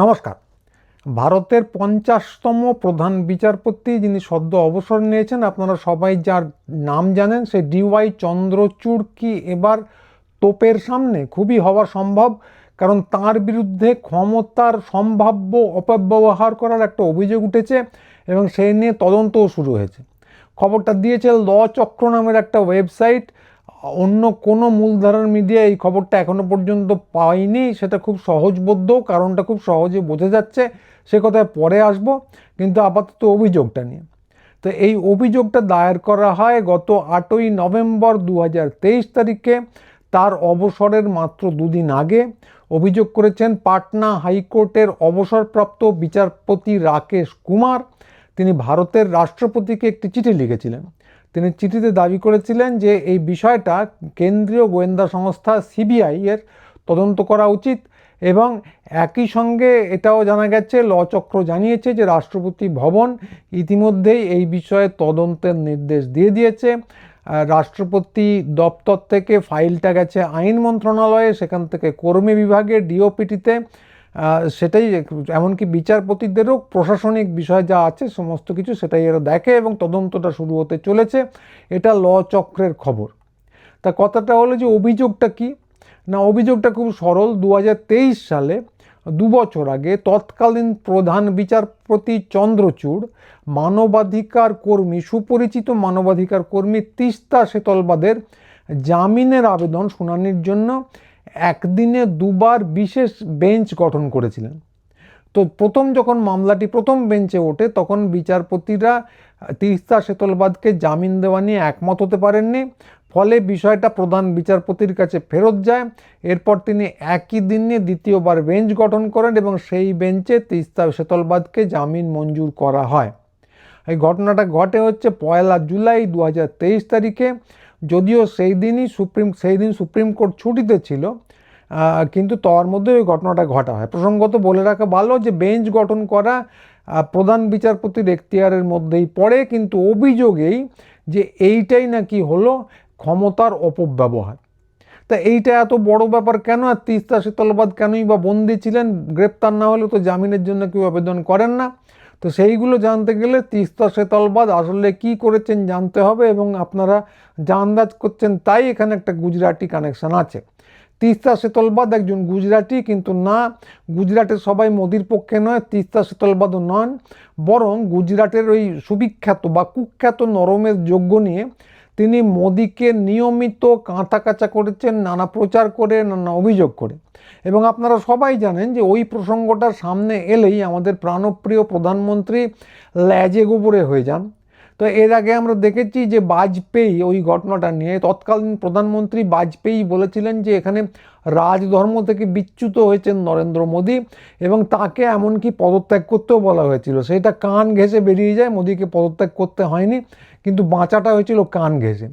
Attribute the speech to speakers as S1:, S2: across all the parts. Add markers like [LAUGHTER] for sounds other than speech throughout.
S1: নমস্কার। ভারতের পঞ্চাশতম প্রধান বিচারপতি যিনি সদ্য অবসর নিয়েছেন, আপনারা সবাই যার নাম জানেন সে ডিওয়াই চন্দ্রচূড় কি এবার তোপের সামনে খুবই হওয়া সম্ভব, কারণ তার বিরুদ্ধে ক্ষমতার সম্ভাব্য অপব্যবহার করার একটা অভিযোগ উঠেছে এবং সেই নিয়ে তদন্তও শুরু হয়েছে। খবরটা দিয়েছে ল চক্র নামের একটা ওয়েবসাইট অন্য কোনো মূলধারার মিডিয়া এই খবরটা এখনও পর্যন্ত পাইনি সেটা খুব সহজবোধ্য কারণটা খুব সহজে বোঝা যাচ্ছে। সে কথায় পরে আসব, কিন্তু আপাতত অভিযোগটা নিয়ে। তো এই অভিযোগটা দায়ের করা হয় গত আটই নভেম্বর দু হাজার তেইশ তারিখে। তার অবসরের মাত্র দুদিন আগে। অভিযোগ করেছেন পাটনা হাইকোর্টের অবসরপ্রাপ্ত বিচারপতি রাকেশ কুমার। তিনি ভারতের রাষ্ট্রপতিকে একটি চিঠি লিখেছিলেন। তিনি চিঠিতে দাবি করেছিলেন যে এই বিষয়টা কেন্দ্রীয় গোয়েন্দা সংস্থা সিবিআই এর তদন্ত করা উচিত এবং একই সঙ্গে এটাও জানা গেছে লচক্র জানিয়েছে যে রাষ্ট্রপতি ভবন ইতিমধ্যেই এই বিষয়ে তদন্তের নির্দেশ দিয়ে দিয়েছে। রাষ্ট্রপতি দপ্তর থেকে ফাইলটা গেছে আইন মন্ত্রণালয়ে, সেখান থেকে কর্মী বিভাগে ডিওপিটিতে সেটাই এমনকি বিচারপতিদেরও প্রশাসনিক বিষয় যা আছে, সমস্ত কিছু সেটাই এরা দেখে এবং তদন্তটা শুরু হতে চলেছে। এটা ল চক্রের খবর। তা কথাটা হলো যে অভিযোগটা কি? না, অভিযোগটা খুব সরল। দু হাজার তেইশ সালে, দু বছর আগে, তৎকালীন প্রধান বিচারপতি চন্দ্রচূড়, মানবাধিকার কর্মী, সুপরিচিত মানবাধিকার কর্মী তিস্তা সেতলবাদের জামিনের আবেদন শুনানির জন্য একদিনে দুবার বিশেষ বেঞ্চ গঠন করেছিলেন। তো প্রথম যখন মামলাটি প্রথম বেঞ্চে ওঠে, তখন বিচারপতিরা তিস্তা সেতলবাদকে জামিন দেওয়া নিয়ে একমত হতে পারেননি। ফলে বিষয়টা প্রধান বিচারপতির কাছে ফেরত যায়। এরপর তিনি একই দিনে দ্বিতীয়বার বেঞ্চ গঠন করেন এবং সেই বেঞ্চে তিস্তা সেতলবাদকে জামিন মঞ্জুর করা হয়। এই ঘটনাটা ঘটে হচ্ছে পয়লা জুলাই দু হাজার তেইশ তারিখে। যদিও সেই দিনই সুপ্রিম, সেই দিন সুপ্রিম কোর্ট ছুটিতে ছিল কিন্তু তার মধ্যে ওই ঘটনাটা ঘটা হয়। প্রসঙ্গত বলে রাখা ভালো যে বেঞ্চ গঠন করা প্রধান বিচারপতির এখতিয়ারের মধ্যেই পড়ে, কিন্তু অভিযোগেই যে এইটাই নাকি হলো ক্ষমতার অপব্যবহার। তা এইটা এত বড় ব্যাপার কেন? আর তিস্তা শীতলবাদ কেনই বা বন্দি ছিলেন? গ্রেপ্তার না হলে তো জামিনের জন্য কেউ আবেদন করেন না। তো সেইগুলো জানতে গেলে তিস্তা শেতলবাদ আসলে কি করেছেন জানতে হবে এবং আপনারা যা আন্দাজ করছেন তাই এখানে একটা গুজরাটি কানেকশান আছে। তিস্তা শেতলবাদ একজন গুজরাটি কিন্তু না, গুজরাটের সবাই মোদির পক্ষে নয়, তিস্তা শীতলবাদও নন, বরং গুজরাটের ওই সুবিখ্যাত বা কুখ্যাত নরমের যোগ্য নিয়ে তিনি মোদিকে নিয়মিত কাঁথা কাঁচা করেছেন, নানা প্রচার করে, নানা অভিযোগ করে। এবং আপনারা সবাই জানেন যে ওই প্রসঙ্গটা সামনে এলেই আমাদের প্রাণপ্রিয় প্রধানমন্ত্রী ল্যাজে গোবরে হয়ে যান। তো এর আগে আমরা দেখেছি যে বাজপেয়ী ওই ঘটনাটা নিয়ে, তৎকালীন প্রধানমন্ত্রী বাজপেয়ী বলেছিলেন যে এখানে রাজধর্ম থেকে বিচ্যুত হয়েছেন নরেন্দ্র মোদী এবং তাকে এমনকি পদত্যাগ করতেও বলা হয়েছিল। সেটা কান ঘেঁষে বেরিয়ে যায়, মোদীকে পদত্যাগ করতে হয়নি, কিন্তু বাঁচাটা হয়েছিল কান ঘেঁষে।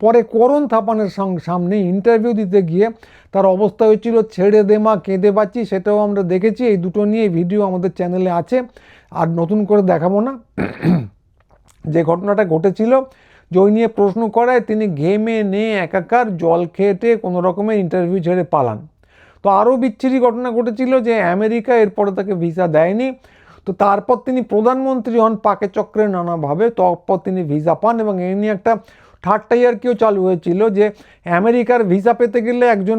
S1: পরে করণ থাপানের সামনে ইন্টারভিউ দিতে গিয়ে তার অবস্থা হয়েছিল, ছেড়ে দে মা, কেঁদে বাঁচি, সেটাও আমরা দেখেছি। এই দুটো নিয়ে ভিডিও আমাদের চ্যানেলে আছে, আর নতুন করে দেখাবো না। যে ঘটনাটা ঘটেছিল যে নিয়ে প্রশ্ন করায় তিনি ঘেমে নে একাকার জল খেটে কোনো রকমের ইন্টারভিউ ছেড়ে পালান। তো আরও বিচ্ছিরি ঘটনা ঘটেছিল যে আমেরিকা এরপরে তাকে ভিসা দেয়নি। তো তারপর তিনি প্রধানমন্ত্রী হন পাকে চক্রে নানাভাবে। তারপর তিনি ভিসা পান এবং এই নিয়ে একটা আর কেউ চালু হয়েছিল যে আমেরিকার ভিসা পেতে গেলে একজন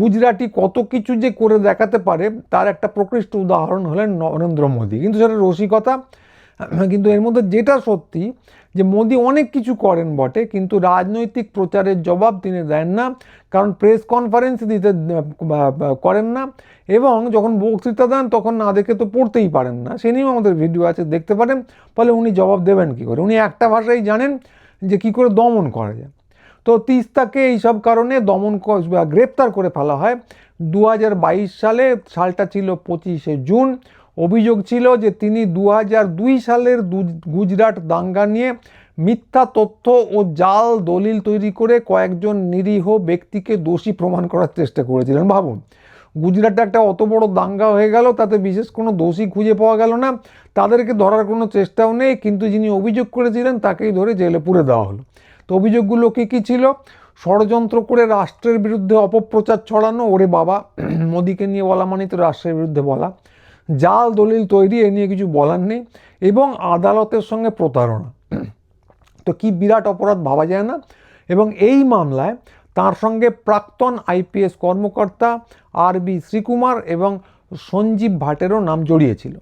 S1: গুজরাটি কত কিছু যে করে দেখাতে পারে, তার একটা প্রকৃষ্ট উদাহরণ হলেন নরেন্দ্র মোদী। কিন্তু সেটা রসিকতা কিন্তু এর মধ্যে যেটা সত্যি যে মোদি অনেক কিছু করেন বটে, কিন্তু রাজনৈতিক প্রচারের জবাব তিনি দেন না, কারণ প্রেস কনফারেন্স দিতে করেন না, এবং যখন বক্তৃতা দেন তখন না দেখে তো পড়তেই পারেন না। সে নিয়েও আমাদের ভিডিও আছে, দেখতে পারেন, ফলে উনি জবাব দেবেন কী করে? উনি একটা ভাষাই জানেন যে কি করে দমন করা যায়। তো তিস্তাকে এইসব কারণে দমন গ্রেপ্তার করে ফেলা হয়। দু হাজার বাইশ সালে, সালটা ছিল পঁচিশে জুন অভিযোগ ছিল যে তিনি দু সালের গুজরাট দাঙ্গা নিয়ে মিথ্যা তথ্য ও জাল দলিল তৈরি করে কয়েকজন নিরীহ ব্যক্তিকে দোষী প্রমাণ করার চেষ্টা করেছিলেন। ভাবুন, গুজরাটে একটা অত বড় দাঙ্গা হয়ে গেল, তাতে বিশেষ কোনো দোষী খুঁজে পাওয়া গেল না। তাদেরকে ধরার কোনো চেষ্টাও নেই, কিন্তু যিনি অভিযোগ করেছিলেন তাকেই ধরে জেলে পুরে দেওয়া হলো। তো অভিযোগগুলো কী কী ছিল? ষড়যন্ত্র করে রাষ্ট্রের বিরুদ্ধে অপপ্রচার ছড়ানো, ওরে বাবা, মোদিকে নিয়ে বলা মানে তো রাষ্ট্রের বিরুদ্ধে বলা। জাল দলিল তৈরি এ নিয়ে কিছু বলার নেই এবং আদালতের সঙ্গে প্রতারণা। তো কি বিরাট অপরাধ ভাবা যায় না? এবং এই মামলায় তার সঙ্গে প্রাক্তন আইপিএস কর্মকর্তা আর বি শ্রীকুমার এবং সঞ্জীব ভাটেরও নাম জড়িয়েছিল।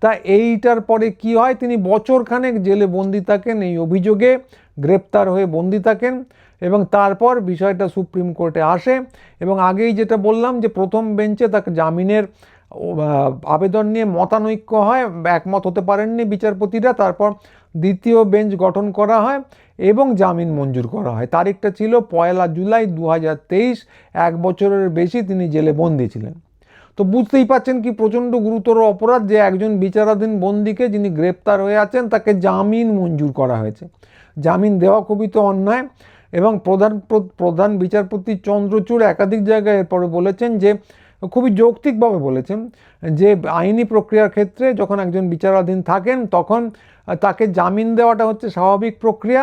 S1: তা এইটার পরে কি হয়? তিনি বছরখানেক জেলে বন্দি থাকেন। এই অভিযোগে গ্রেপ্তার হয়ে বন্দি থাকেন এবং তারপর বিষয়টা সুপ্রিম কোর্টে আসে। এবং আগেই যেটা বললাম যে প্রথম বেঞ্চে তাকে জামিনের আবেদন নিয়ে মতানৈক্য হয়, একমত হতে পারেননি বিচারপতিরা, তারপর দ্বিতীয় বেঞ্চ গঠন করা হয় এবং জামিন মঞ্জুর করা হয়। তারিখটা ছিল পয়লা জুলাই দু এক বছরের বেশি তিনি জেলে বন্দি ছিলেন। তো বুঝতেই পাচ্ছেন কি প্রচণ্ড গুরুতর অপরাধ যে একজন বিচারাধীন বন্দিকে যিনি গ্রেপ্তার হয়ে আছেন, তাকে জামিন মঞ্জুর করা হয়েছে। জামিন দেওয়া খুবই তো অন্যায় এবং প্রধান প্র- প্রধান বিচারপতি চন্দ্রচূড় একাধিক জায়গায় এরপরে বলেছেন যে খুবই যৌক্তিকভাবে বলেছেন যে আইনি প্রক্রিয়ার ক্ষেত্রে যখন একজন বিচারাধীন থাকেন, তখন তাকে জামিন দেওয়াটা হচ্ছে স্বাভাবিক প্রক্রিয়া,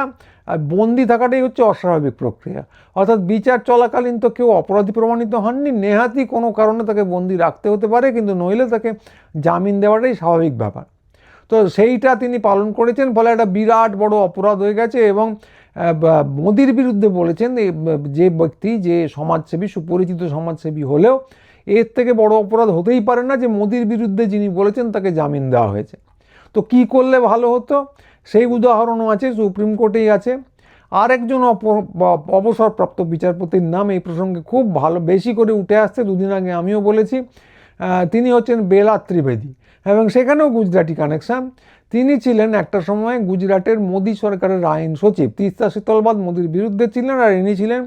S1: আর বন্দি থাকাটাই হচ্ছে অস্বাভাবিক প্রক্রিয়া। অর্থাৎ বিচার চলাকালীন তো কেউ অপরাধী প্রমাণিত হননি নেহাতি কোনো কারণে তাকে বন্দি রাখতে হতে পারে, কিন্তু নইলে তাকে জামিন দেওয়াটাই স্বাভাবিক ব্যাপার। তো সেইটা তিনি পালন করেছেন, ফলে একটা বিরাট বড় অপরাধ হয়ে গেছে এবং মোদির বিরুদ্ধে বলেছেন যে ব্যক্তি, যে সমাজসেবী, সুপরিচিত সমাজসেবী হলেও এর থেকে বড় অপরাধ হতেই পারে না যে মোদির বিরুদ্ধে যিনি বলেছেন তাকে জামিন দেওয়া হয়েছে। তো কি করলে ভালো হতো? সেই উদাহরণও আছে, সুপ্রিম কোর্টেই আছে। আরেকজন অবসরপ্রাপ্ত বিচারপতির নাম এই প্রসঙ্গে খুব ভালো, বেশি করে উঠে আসছে, দুদিন আগে আমিও বলেছি। তিনি হচ্ছেন বেলা ত্রিবেদী এবং সেখানেও গুজরাটি কানেকশান। তিনি ছিলেন একটা সময় গুজরাটের মোদী সরকারের আইন সচিব। তিস্তা শীতলবাদ মোদির বিরুদ্ধে ছিলেন আর ইনি ছিলেন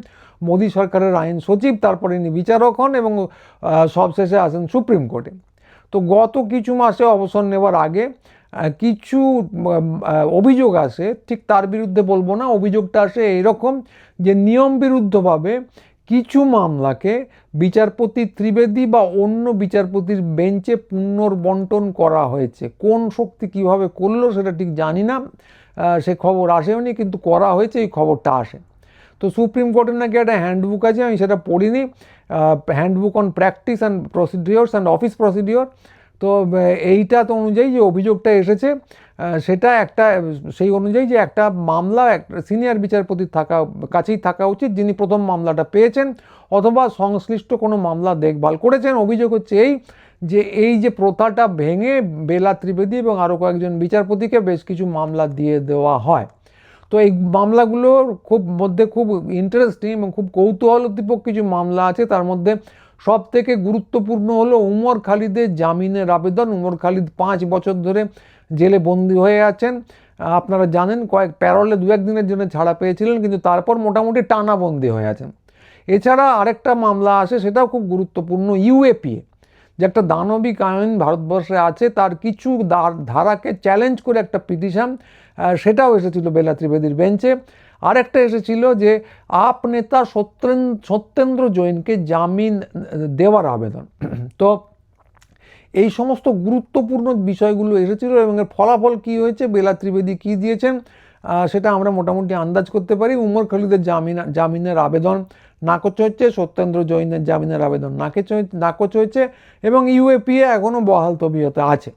S1: মোদী সরকারের আইন সচিব, তারপরে ইনি বিচারক হন এবং সবশেষে আসেন সুপ্রিম কোর্টে। তো গত কিছু মাসে অবসর নেওয়ার আগে কিছু অভিযোগ আসে, ঠিক তার বিরুদ্ধে বলব না, অভিযোগটা আসে এরকম যে নিয়ম বিরুদ্ধভাবে কিছু মামলাকে বিচারপতি ত্রিবেদী বা অন্য বিচারপতির বেঞ্চে পুনর্বন্টন করা হয়েছে। কোন শক্তি কীভাবে করল সেটা ঠিক জানি না সে খবর আসেওনি কিন্তু করা হয়েছে, এই খবরটা আসে। তো সুপ্রিম কোর্টের নাকি একটা হ্যান্ডবুক আছে, আমি সেটা পড়িনি। Handbook on practice and procedures and office procedure তো এইটা তো অনুযায়ী যে অভিযোগটা এসেছে সেটা একটা, সেই অনুযায়ী যে একটা মামলা একটা সিনিয়র বিচারপতির থাকা, কাছেই থাকা উচিত, যিনি প্রথম মামলাটা পেয়েছেন, অথবা সংশ্লিষ্ট কোনো মামলা দেখভাল করেছেন। অভিযোগ হচ্ছে এই যে এই যে প্রথাটা ভেঙে বেলা ত্রিবেদী এবং আরও কয়েকজন বিচারপতিকে বেশ কিছু মামলা দিয়ে দেওয়া হয়। তো এই মামলাগুলোর খুব মধ্যে খুব ইন্টারেস্টিং এবং খুব কৌতূহলোদ্দীপক কিছু মামলা আছে। তার মধ্যে সব থেকে গুরুত্বপূর্ণ হলো উমর খালিদের জামিনের আবেদন। উমর খালিদ পাঁচ বছর ধরে জেলে বন্দি হয়ে আছেন। আপনারা জানেন কয়েক প্যারলে দু একদিনের জন্য ছাড়া পেয়েছিলেন, কিন্তু তারপর মোটামুটি টানা বন্দি হয়ে আছেন। এছাড়া আরেকটা মামলা আছে সেটাও খুব গুরুত্বপূর্ণ, ইউএপিএ। যে একটা দানবিক আইন ভারতবর্ষে আছে, তার কিছু ধারাকে চ্যালেঞ্জ করে একটা পিটিশন সেটাও এসেছিল বেলা ত্রিবেদীর বেঞ্চে। আরেকটা এসেছিল যে, আপ নেতা সত্যেন সত্যেন্দ্র জৈনকে জামিন দেওয়ার আবেদন। [CLEARS THROAT] তো এই সমস্ত গুরুত্বপূর্ণ বিষয়গুলো এসেছিল এবং এর ফলাফল কি হয়েছে, বেলা ত্রিবেদী কী দিয়েছেন সেটা আমরা মোটামুটি আন্দাজ করতে পারি। উমর খালিদের জামিন জামিনের আবেদন নাকচ হচ্ছে সত্যেন্দ্র জৈনের জামিনের আবেদন নাকচ নাকচ হয়েছে এবং ইউএপিএ এখনও বহাল তবিয়তে আছে।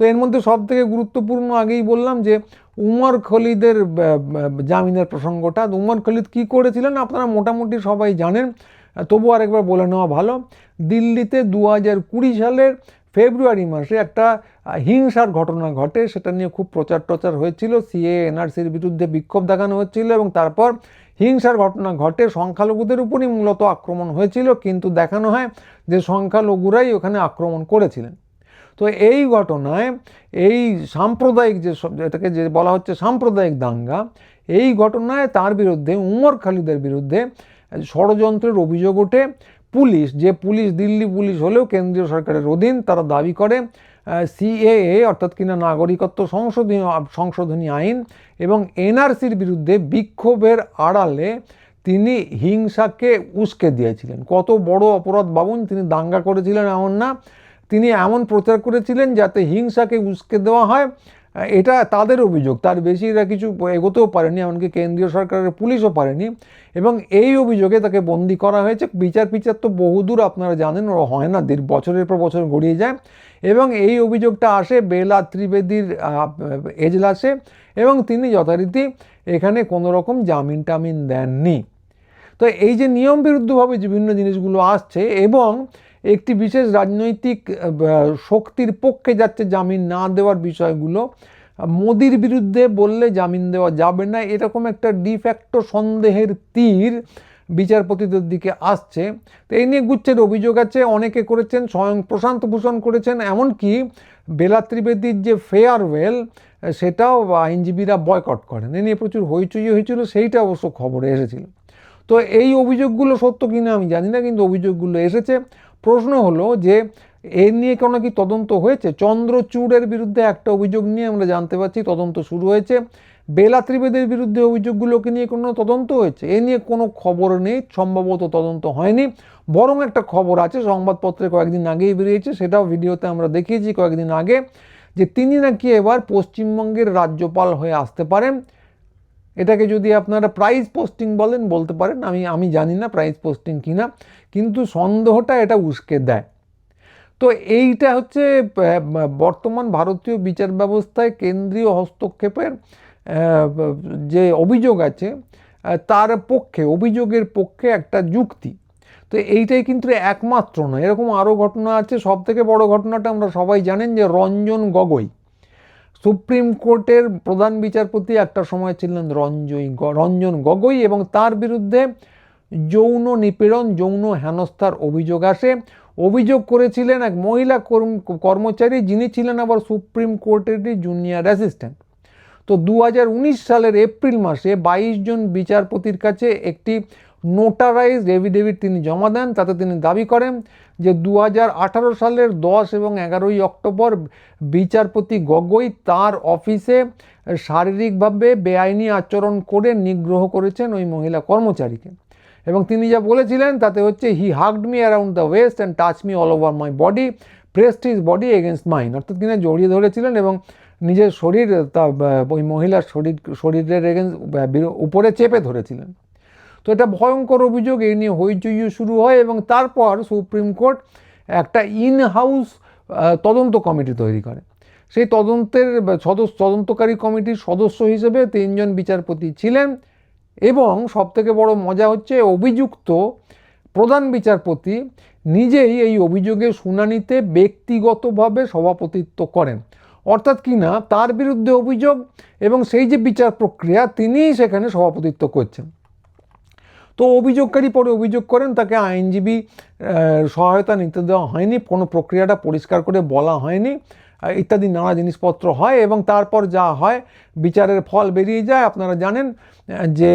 S1: তো এর মধ্যে সব থেকে গুরুত্বপূর্ণ আগেই বললাম যে, উমর খলিদের জামিনের প্রসঙ্গটা। উমর খলিদ কী করেছিলেন আপনারা মোটামুটি সবাই জানেন, তবু আরেকবার বলে নেওয়া ভালো। দিল্লিতে দু হাজার কুড়ি সালের ফেব্রুয়ারি মাসে একটা হিংসার ঘটনা ঘটে। সেটা নিয়ে খুব প্রচার টচার হয়েছিল। সিএ এনআরসির বিরুদ্ধে বিক্ষোভ দেখানো হচ্ছিল এবং তারপর হিংসার ঘটনা ঘটে, সংখ্যালঘুদের উপরই মূলত আক্রমণ হয়েছিল, কিন্তু দেখানো হয় যে সংখ্যালঘুরাই ওখানে আক্রমণ করেছিলেন। তো এই ঘটনায় এই সাম্প্রদায়িক যে এটাকে যে বলা হচ্ছে সাম্প্রদায়িক দাঙ্গা, এই ঘটনায় তার বিরুদ্ধে, উমর খালিদের বিরুদ্ধে ষড়যন্ত্রের অভিযোগ ওঠে। পুলিশ, যে পুলিশ দিল্লি পুলিশ হলেও কেন্দ্রীয় সরকারের অধীন, তারা দাবি করে সিএএ, অর্থাৎ কিনা নাগরিকত্ব সংশোধনী সংশোধনী আইন এবং এনআরসির বিরুদ্ধে বিক্ষোভের আড়ালে তিনি হিংসাকে উস্কে দিয়েছিলেন। কত বড় অপরাধ বাবুন, তিনি দাঙ্গা করেছিলেন এমন না। তিনি এমন প্রচার করেছিলেন যাতে হিংসাকে উস্কে দেওয়া হয়। এটা তাদের অভিযোগ, তার বেশি এরা কিছু এগোতেও পারেনি, এমনকি কেন্দ্রীয় সরকারের পুলিশও পারেনি। এবং এই অভিযোগে তাকে বন্দি করা হয়েছে। বিচার বিচার তো বহুদূর আপনারা জানেন ও হয় না বছরের পর বছর গড়িয়ে যায়। এবং এই অভিযোগটা আসে বেলা ত্রিবেদীর এজলাসে এবং তিনি যথারীতি এখানে কোনো রকম জামিন টামিন দেননি। তো এই যে নিয়ম বিরুদ্ধভাবে বিভিন্ন জিনিসগুলো আসছে এবং একটি বিশেষ রাজনৈতিক শক্তির পক্ষে যাচ্ছে জামিন না দেওয়ার বিষয়গুলো, মোদির বিরুদ্ধে বললে জামিন দেওয়া যাবে না, এরকম একটা ডিফ্যাক্টো সন্দেহের তীর বিচারপতিদের দিকে আসছে। তো এই নিয়ে গুচ্ছের অভিযোগ আছে। অনেকে করেছেন, স্বয়ং প্রশান্ত ভূষণ করেছেন। এমনকি বেলা ত্রিবেদীর যে ফেয়ারওয়েল সেটাও আইনজীবীরা বয়কট করেন। এ নিয়ে প্রচুর হইচই হয়েছিল, সেইটা অবশ্য খবরে এসেছিল। তো এই অভিযোগগুলো সত্য কিনা আমি জানি না, কিন্তু অভিযোগগুলো এসেছে। প্রশ্ন হলো যে, এ নিয়ে কোনো কি তদন্ত হয়েছে? চন্দ্রচূড়ের বিরুদ্ধে একটা অভিযোগ নিয়ে আমরা জানতে পারছি, তদন্ত শুরু হয়েছে। বেলা ত্রিবেদের বিরুদ্ধে অভিযোগগুলোকে নিয়ে কোনো তদন্ত হয়েছে? এ নিয়ে কোনো খবর নেই, সম্ভবত তদন্ত হয়নি। বরং একটা খবর আছে, সংবাদপত্রে কয়েকদিন আগেই বেরিয়েছে, সেটাও ভিডিওতে আমরা দেখিয়েছি কয়েকদিন আগে, যে তিনি নাকি এবার পশ্চিমবঙ্গের রাজ্যপাল হয়ে আসতে পারেন। এটাকে যদি আপনারা প্রাইজ পোস্টিং বলেন, বলতে পারেন। আমি আমি জানি না প্রাইজ পোস্টিং কিনা, কিন্তু সন্দেহটা এটা উস্কে দেয়। তো এইটা হচ্ছে বর্তমান ভারতীয় বিচার ব্যবস্থায় কেন্দ্রীয় হস্তক্ষেপের যে অভিযোগ আছে তার পক্ষে, অভিযোগের পক্ষে একটা যুক্তি। তো এইটাই কিন্তু একমাত্র নয়। এরকম আরও ঘটনা আছে। সব থেকে বড় ঘটনাটা আমরা সবাই জানেন যে রঞ্জন গগৈ, সুপ্রিম কোর্টের প্রধান বিচারপতি একটা সময় ছিলেন রঞ্জই গ- রঞ্জন গগৈ এবং তার বিরুদ্ধে যৌন নিপীড়ন, যৌন হেনস্থার অভিযোগ আসে। অভিযোগ করেছিলেন এক মহিলা কর্ম- কর্মচারী, যিনি ছিলেন আবার সুপ্রিম কোর্টেরই জুনিয়র অ্যাসিস্ট্যান্ট। তো দু হাজার উনিশ সালের এপ্রিল মাসে বাইশ জন বিচারপতির কাছে একটি নোটারাইজড এভিডেভিট তিনি জমা দেন, তাতে তিনি দাবি করেন যে দু হাজার আঠারো সালের দশ এবং এগারোই অক্টোবর বিচারপতি গগৈ তার অফিসে শারীরিকভাবে বেআইনি আচরণ করে নিগ্রহ করেছেন ওই মহিলা কর্মচারীকে। এবং তিনি যা বলেছিলেন, তাতে হচ্ছে he hugged me around the waist and touch me all over my body pressed his body against mine অর্থাৎ তিনি জড়িয়ে ধরেছিলেন এবং নিজের শরীর, তা ওই মহিলার শরীর, শরীরের উপরে চেপে ধরেছিলেন। তো এটা ভয়ঙ্কর অভিযোগ, এই নিয়ে হইচইও শুরু হয় এবং তারপর সুপ্রিম কোর্ট একটা ইন হাউস তদন্ত কমিটি তৈরি করে। সেই তদন্তের সদস্য তদন্তকারী কমিটির সদস্য হিসেবে তিনজন বিচারপতি ছিলেন এবং সবথেকে বড় মজা হচ্ছে অভিযুক্ত প্রধান বিচারপতি নিজেই এই অভিযোগে শুনানিতে ব্যক্তিগতভাবে সভাপতিত্ব করেন। অর্থাৎ কি না, তার বিরুদ্ধে অভিযোগ এবং সেই যে বিচার প্রক্রিয়া তিনিই সেখানে সভাপতিত্ব করছেন। তো অভিযোগকারী পরে অভিযোগ করেন, তাকে আইনজীবী সহায়তা নিতে দেওয়া হয়নি, কোনো প্রক্রিয়াটা পরিষ্কার করে বলা হয়নি ইত্যাদি নানা জিনিসপত্র হয় এবং তারপর যা হয়, বিচারের ফল বেরিয়ে যায়। আপনারা জানেন যে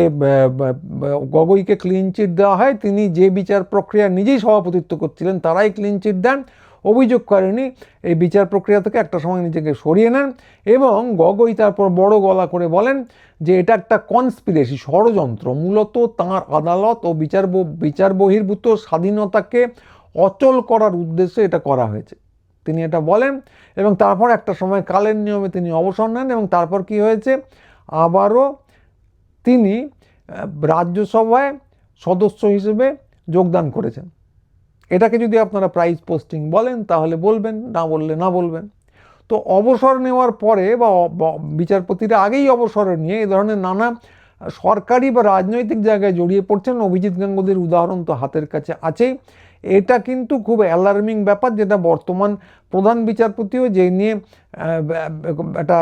S1: গগৈকে ক্লিন চিট দেওয়া হয়, তিনি যে বিচার প্রক্রিয়া নিজেই সভাপতিত্ব করছিলেন, তারাই ক্লিন চিট দেন। অভিযোগ করেনি। এই বিচার প্রক্রিয়া থেকে একটা সময় নিজেকে সরিয়ে নেন এবং গগৈ তারপর বড় গলা করে বলেন যে এটা একটা কনস্পিরেসি ষড়যন্ত্র। মূলত তাঁর আদালত ও বিচার বিচার বহির্ভূত স্বাধীনতাকে অচল করার উদ্দেশ্যে এটা করা হয়েছে। তিনি এটা বলেন এবং তারপর একটা সময় কালের নিয়মে তিনি অবসর নেন এবং তারপর কি হয়েছে? আবারও তিনি রাজ্যসভায় সদস্য হিসেবে যোগদান করেছেন। এটাকে যদি আপনারা প্রাইজ পোস্টিং বলেন, তাহলে বলবেন, না বললে না বলবেন। তো অবসর নেওয়ার পরে বা বিচারপতিরা আগেই অবসর নিয়ে এই ধরনের নানা সরকারি বা রাজনৈতিক জায়গায় জড়িয়ে পড়ছেন। অভিজিৎ গাঙ্গুলির উদাহরণ তো হাতের কাছে আছেই। এটা কিন্তু খুব অ্যালার্মিং ব্যাপার, যেটা বর্তমান প্রধান বিচারপতিও যে নিয়ে একটা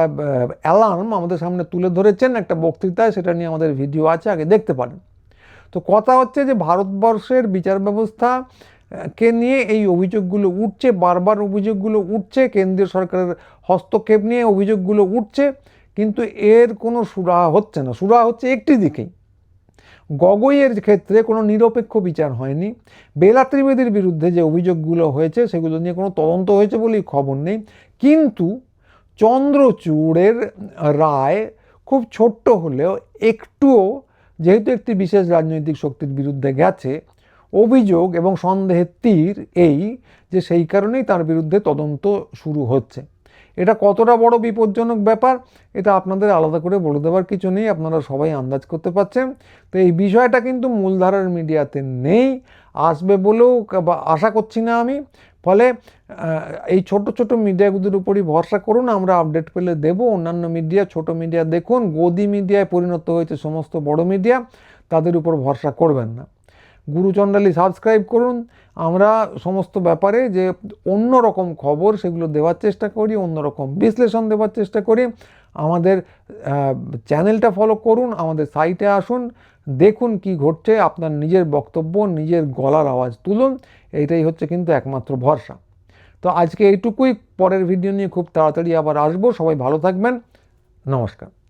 S1: অ্যালার্ম আমাদের সামনে তুলে ধরেছেন, একটা বক্তৃতায়, সেটা নিয়ে আমাদের ভিডিও আছে, আগে দেখতে পারেন। তো কথা হচ্ছে যে ভারতবর্ষের বিচার ব্যবস্থা কে নিয়ে এই অভিযোগগুলো উঠছে, বারবার অভিযোগগুলো উঠছে, কেন্দ্রীয় সরকারের হস্তক্ষেপ নিয়ে অভিযোগগুলো উঠছে, কিন্তু এর কোনো সুরাহা হচ্ছে না। সুরাহা হচ্ছে একটি দিকেই। গগৈয়ের ক্ষেত্রে কোনো নিরপেক্ষ বিচার হয়নি। বেলা ত্রিবেদীর বিরুদ্ধে যে অভিযোগগুলো হয়েছে, সেগুলো নিয়ে কোনো তদন্ত হয়েছে বলেই খবর নেই। কিন্তু চন্দ্রচূড়ের রায় খুব ছোট্ট হলেও একটুও, যেহেতু একটি বিশেষ রাজনৈতিক শক্তির বিরুদ্ধে গেছে অভিযোগ এবং সন্দেহের তীর এই যে সেই কারণেই তার বিরুদ্ধে তদন্ত শুরু হচ্ছে। এটা কতটা বড় বিপজ্জনক ব্যাপার, এটা আপনাদের আলাদা করে বলে দেওয়ার কিছু নেই, আপনারা সবাই আন্দাজ করতে পারছেন। তো এই বিষয়টা কিন্তু মূলধারার মিডিয়াতে নেই, আসবে বলেও আশা করছি না আমি। ফলে এই ছোট ছোট মিডিয়াগুলোর উপরই ভরসা করুন, আমরা আপডেট পেলে দেব। অন্যান্য মিডিয়া, ছোট মিডিয়া দেখুন, গদি মিডিয়ায় পরিণত হয়েছে সমস্ত বড় মিডিয়া, তাদের উপর ভরসা করবেন না। গুরুচণ্ডালী সাবস্ক্রাইব করুন। আমরা সমস্ত ব্যাপারে যে অন্য রকম খবর সেগুলো দেওয়ার চেষ্টা করি অন্য রকম বিশ্লেষণ দেওয়ার চেষ্টা করি। আমাদের চ্যানেলটা ফলো করুন, আমাদের সাইটে আসুন, দেখুন কি ঘটছে, আপনার নিজের বক্তব্য, নিজের গলার আওয়াজ তুলুন। এইটাই হচ্ছে কিন্তু একমাত্র ভরসা। তো আজকে এইটুকুই, পরের ভিডিও নিয়ে খুব তাড়াতাড়ি আবার আসব। সবাই ভালো থাকবেন। নমস্কার।